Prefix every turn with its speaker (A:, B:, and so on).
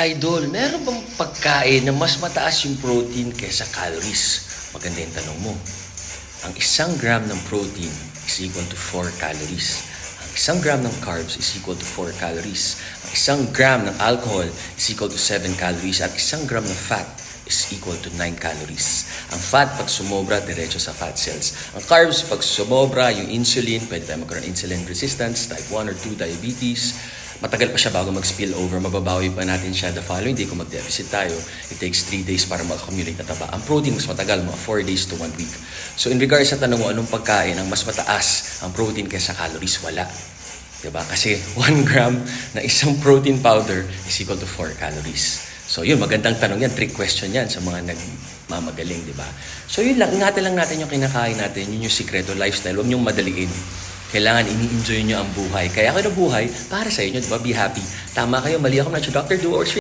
A: Idol, meron bang pagkain na mas mataas yung protein kaysa calories? Maganda yung tanong mo. Ang isang gram ng protein is equal to 4 calories. Ang isang gram ng carbs is equal to 4 calories. Ang isang gram ng alcohol is equal to 7 calories. At isang gram ng fat is equal to 9 calories. Ang fat, pag sumobra, diretso sa fat cells. Ang carbs, pag sumobra, yung insulin, pwede tayo magkaroon insulin resistance, type 1 or 2 diabetes. Matagal pa siya bago mag-spill over. Mababawi pa natin siya the following day kung mag-deficit tayo. It takes 3 days para mag-accumulate na taba. Ang protein, mas matagal, mga 4 days to 1 week. So in regards sa tanong mo, anong pagkain ang mas mataas ang protein kaysa calories? Wala. 'Di ba? Kasi 1 gram na isang protein powder is equal to 4 calories. So yun, magandang tanong yan, trick question yan sa mga nagmamagaling, di ba? So yun lang, ingatan lang natin yung kinakain natin, yun yung sikreto lifestyle, huwag niyong madaliin. Kailangan ini-enjoy niyo ang buhay. Kaya ako na buhay para sa inyo, di ba? Be happy. Tama kayo, mali ako na Dr. Do or